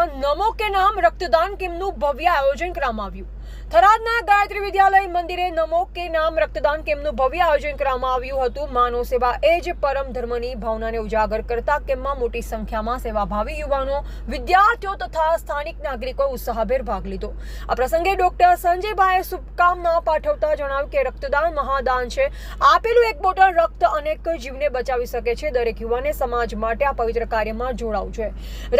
on નમો કે નામ રક્તદાન કેમ્પનું ભવ્ય આયોજન કરવામાં આવ્યું. થરાદના ગાયત્રી વિદ્યાલય મંદિરે નમો કે નામ રક્તદાન કેમ્પનું ભવ્ય આયોજન કરવામાં આવ્યું હતું. માનવ સેવા એ જ પરમ ધર્મની ભાવનાને ઉજાગર કરતા કેમ્પમાં મોટી સંખ્યામાં સેવાભાવી યુવાનો, વિદ્યાર્થીઓ તથા સ્થાનિક નાગરિકોએ ઉત્સાહભેર ભાગ લીધો. આ પ્રસંગે ડોક્ટર સંજયભાઈએ શુભકામના પાઠવતા જણાવ્યું કે રક્તદાન મહાદાન છે. આપેલું એક બોટલ રક્ત અનેક જીવને બચાવી શકે છે. દરેક યુવાને સમાજ માટે આ પવિત્ર કાર્યમાં જોડાવું છે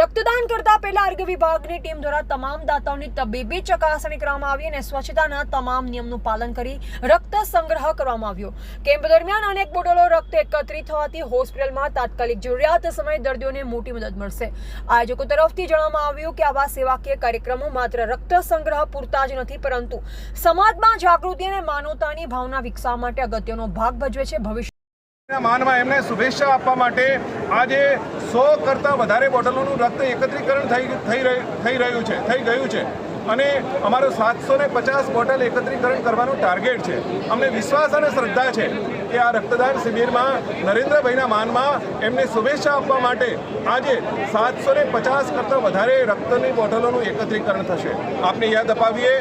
રક્તદાન કરતા પહેલા આરોગ્ય વિભાગની ટીમ દ્વારા તમામ દાતાઓની તબીબી ચકાસણી કરવામાં આવી અને સ્વચ્છતાના તમામ નિયમનું પાલન કરી રક્ત સંગ્રહ કરવામાં આવ્યો. કેમ્પ દરમિયાન અનેક બોટલો રક્ત એકત્રિત થવાથી હોસ્પિટલમાં તાત્કાલિક જરૂરિયાત સમયે દર્દીઓને મોટી મદદ મળશે. આયોજકો તરફથી જણાવવામાં આવ્યું કે આવા સેવાકીય કાર્યક્રમો માત્ર રક્ત સંગ્રહ પૂરતા જ નથી, પરંતુ સમાજમાં જાગૃતિ અને માનવતાની ભાવના વિકસાવવા માટે અગત્યનો ભાગ ભજવે છે. ભવિષ્ય માનમાં એમને શુભેચ્છા આપવા માટે આજે સો કરતાં વધારે બોટલોનું રક્ત એકત્રીકરણ થઈ થઈ થઈ રહ્યું છે, થઈ ગયું છે. અને અમારો સાતસો ને પચાસ બોટલ એકત્રીકરણ કરવાનું ટાર્ગેટ છે. અમને વિશ્વાસ અને શ્રદ્ધા છે કે આ રક્તદાન શિબિરમાં નરેન્દ્રભાઈના માનમાં એમને શુભેચ્છા આપવા માટે આજે સાતસો ને પચાસ કરતાં વધારે રક્તની બોટલોનું એકત્રીકરણ થશે. આપને યાદ અપાવીએ,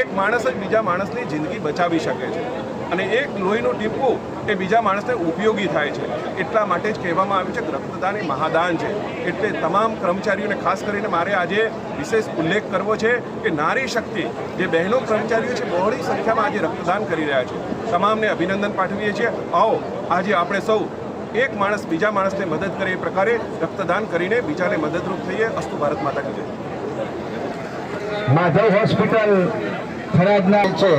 એક માણસ જ બીજા માણસની જિંદગી બચાવી શકે છે. અને એક લોહીનું ટીપું એ બીજા માણસને ઉપયોગી થાય છે. એટલા માટે જ કહેવામાં આવ્યું છે કે રક્તદાન એ મહાદાન છે. એટલે તમામ કર્મચારીઓને ખાસ કરીને મારે આજે વિશેષ ઉલ્લેખ કરવો છે કે નારી શક્તિ, જે બહેનો કર્મચારીઓ છે, બહોળી સંખ્યામાં આજે રક્તદાન કરી રહ્યા છે. તમામને અભિનંદન પાઠવીએ છીએ. આવો, આજે આપણે સૌ એક માણસ બીજા માણસને મદદ કરે એ પ્રકારે રક્તદાન કરીને બીજાને મદદરૂપ થઈએ. અસ્તુ ભારત માતા કી માધવ હોસ્પિટલ ફરજના છે.